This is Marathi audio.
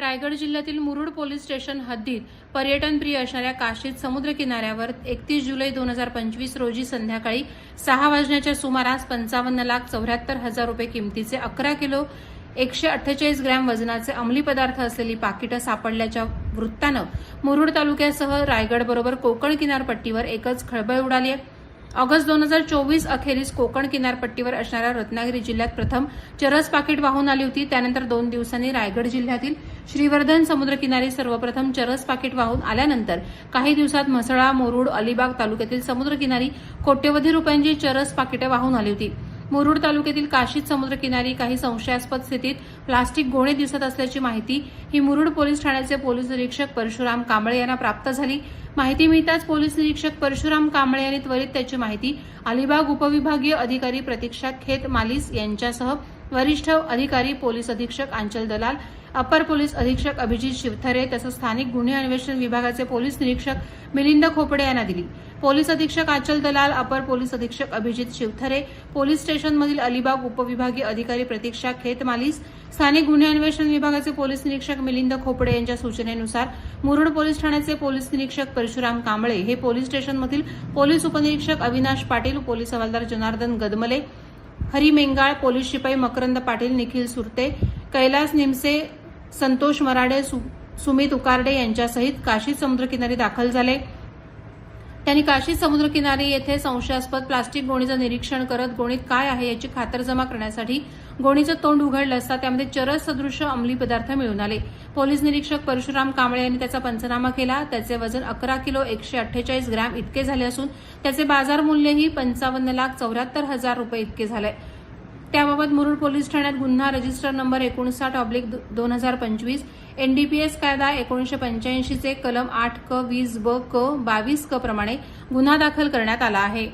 रायगड जिल्ह्यातील मुरुड पोलीस स्टेशन हद्दीत पर्यटनप्रिय असणाऱ्या काशीद समुद्र किनाऱ्यावर एकतीस जुलै दोन हजार पंचवीस रोजी संध्याकाळी सहा वाजण्याच्या सुमारास पंचावन्न लाख चौऱ्याहत्तर हजार रुपये किमतीचे अकरा किलो एकशे अठ्ठेचाळीस ग्रॅम वजनाचे अंमली पदार्थ असलेली पाकिटं सापडल्याच्या वृत्तानं मुरुड तालुक्यासह रायगडबरोबर कोकण किनारपट्टीवर एकच खळबळ उडाली आहे. ऑगस्ट दोन हजार चोवीस अखेरीस कोकण किनारपट्टीवर असणाऱ्या रत्नागिरी जिल्ह्यात प्रथम चरस पाकिट वाहून आली होती. त्यानंतर दोन दिवसांनी रायगड जिल्ह्यातील श्रीवर्धन समुद्रकिनारी सर्वप्रथम चरस पाकिट वाहून आल्यानंतर काही दिवसात म्हसळा मुरुड अलिबाग तालुक्यातील समुद्रकिनारी कोट्यवधी रुपयांची चरस पाकिटे वाहून आली होती. मुरुड तालुक्यातील काशीत समुद्रकिनारी काही संशयास्पद स्थितीत प्लास्टिक गोणे दिसत असल्याची माहिती ही मुरुड पोलीस ठाण्याचे पोलीस निरीक्षक परशुराम कांबळे यांना प्राप्त झाली. माहिती मिळताच पोलीस निरीक्षक परशुराम कांबळे यांनी त्वरित त्याची माहिती अलिबाग उपविभागीय अधिकारी प्रतीक्षा खेत मालिस यांच्यासह वरिष्ठ अधिकारी पोलीस अधीक्षक आंचल दलाल अपर पोलीस अधीक्षक अभिजित शिवथरे तसंच स्थानिक गुन्हे अन्वेषण विभागाचे पोलीस निरीक्षक मिलिंद खोपडे यांना दिली. पोलीस अधीक्षक आचल दलाल अपर पोलीस अधीक्षक अभिजित शिवथरे पोलीस स्टेशनमधील अलिबाग उपविभागीय अधिकारी प्रतीक्षा खेतमालीस स्थानिक गुन्हे अन्वेषण विभागाचे पोलीस निरीक्षक मिलिंद खोपडे यांच्या सूचनेनुसार मुरुड पोलीस ठाण्याचे पोलीस निरीक्षक परशुराम कांबळे हे पोलीस स्टेशनमधील पोलीस उपनिरीक्षक अविनाश पाटील पोलीस हवालदार जनार्दन गदमले हरी मेंगाळ पोलीस शिपाई मकरंद पाटील निखिल सुरते कैलास निमसे संतोष मराडे सु- सुमित उकारडे यांच्यासहित काशी समुद्रकिनारी दाखल झाले. त्यांनी काशी समुद्रकिनारी येथे संशयास्पद प्लास्टिक गोणीचं निरीक्षण करत गोणीत काय आहे याची खातरजमा करण्यासाठी गोणीचं तोंड उघडलं असता त्यामध्ये चरस सदृश अंमली पदार्थ मिळून आले. पोलीस निरीक्षक परशुराम कांबळे यांनी त्याचा पंचनामा केला. त्याचे वजन अकरा किलो एकशे अठ्ठेचाळीस ग्रॅम इतके झाले असून त्याचे बाजार मूल्यही पंचावन्न लाख चौऱ्याहत्तर हजार रुपये इतके झाले. त्याबाबत मुरुड पोलीस ठाण्यात गुन्हा रजिस्टर नंबर एकोणसाठ ऑब्लिक दोन हजार पंचवीस एनडीपीएस कायदा एकोणीशे पंच्याऐंशीचे कलम आठ क वीस ब क बावीस क प्रमाणे गुन्हा दाखल करण्यात आला आहे.